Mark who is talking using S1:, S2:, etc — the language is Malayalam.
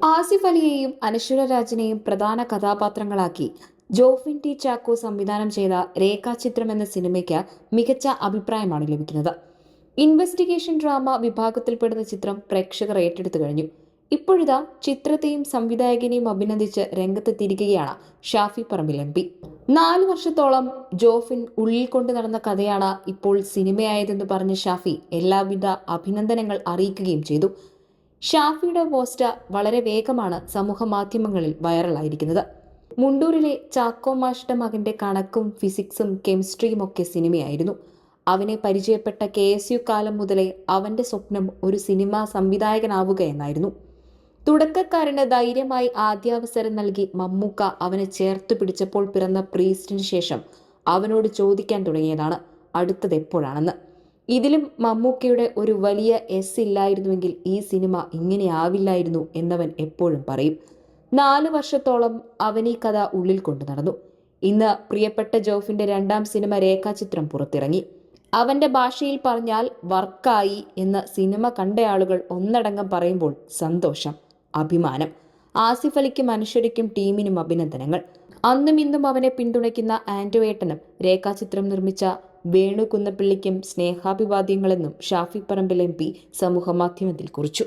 S1: ആസിഫ് അലിയെയും അനശ്വര രാജിനെയും പ്രധാന കഥാപാത്രങ്ങളാക്കി. ജോഫിൻ ടി ചാക്കോ സംവിധാനം ചെയ്ത രേഖാചിത്രം എന്ന സിനിമയ്ക്ക് മികച്ച അഭിപ്രായമാണ് ലഭിക്കുന്നത്. ഇൻവെസ്റ്റിഗേഷൻ ഡ്രാമ വിഭാഗത്തിൽപ്പെടുന്ന ചിത്രം പ്രേക്ഷകർ ഏറ്റെടുത്തു കഴിഞ്ഞു. ഇപ്പോഴിതാ ചിത്രത്തെയും സംവിധായകനെയും അഭിനന്ദിച്ച് രംഗത്തെത്തിയിരിക്കുകയാണ് ഷാഫി പറമ്പിൽ എം പി. നാല് വർഷത്തോളം ജോഫിൻ ഉള്ളിൽ കൊണ്ടു നടന്ന കഥയാണ് ഇപ്പോൾ സിനിമയായതെന്ന് പറഞ്ഞ ഷാഫി എല്ലാവിധ അഭിനന്ദനങ്ങൾ അറിയിക്കുകയും ചെയ്തു. ഷാഫിയുടെ പോസ്റ്റ് വളരെ വേഗമാണ് സമൂഹ മാധ്യമങ്ങളിൽ വൈറലായിരിക്കുന്നത്. മുണ്ടൂരിലെ ചാക്കോ മാഷ്ടെ മകന്റെ കണക്കും ഫിസിക്സും കെമിസ്ട്രിയും ഒക്കെ സിനിമയായിരുന്നു. അവനെ പരിചയപ്പെട്ട കെ എസ് യു കാലം മുതലേ അവന്റെ സ്വപ്നം ഒരു സിനിമാ സംവിധായകനാവുക എന്നായിരുന്നു. തുടക്കക്കാരന് ധൈര്യമായി ആദ്യാവസരം നൽകി മമ്മൂക്ക അവനെ ചേർത്ത് പിടിച്ചപ്പോൾ പിറന്ന പ്രീസ്റ്റിന് ശേഷം അവനോട് ചോദിക്കാൻ തുടങ്ങിയതാണ് അടുത്തത് എപ്പോഴാണെന്ന്. ഇതിലും മമ്മൂക്കയുടെ ഒരു വലിയ എസ് ഇല്ലായിരുന്നുവെങ്കിൽ ഈ സിനിമ ഇങ്ങനെ ആവില്ലായിരുന്നു എന്നവൻ എപ്പോഴും പറയും. നാല് വർഷത്തോളം അവൻ ഈ കഥ ഉള്ളിൽ കൊണ്ടു നടന്നു. ഇന്ന് പ്രിയപ്പെട്ട ജോഫിന്റെ രണ്ടാം സിനിമ രേഖാചിത്രം പുറത്തിറങ്ങി. അവന്റെ ഭാഷയിൽ പറഞ്ഞാൽ വർക്കായി എന്ന് സിനിമ കണ്ട ആളുകൾ ഒന്നടങ്കം പറയുമ്പോൾ സന്തോഷം അഭിമാനം. ആസിഫ് അലിക്കും മനുഷ്യരിക്കും ടീമിനും അഭിനന്ദനങ്ങൾ. അന്നും ഇന്നും അവനെ പിന്തുണയ്ക്കുന്ന ആന്റോയേട്ടനും രേഖാചിത്രം നിർമ്മിച്ച വേണു കുന്നപ്പിള്ളിക്കും സ്നേഹാഭിവാദ്യങ്ങളെന്നും ഷാഫി പറമ്പിൽ എം പി സമൂഹമാധ്യമത്തിൽ കുറിച്ചു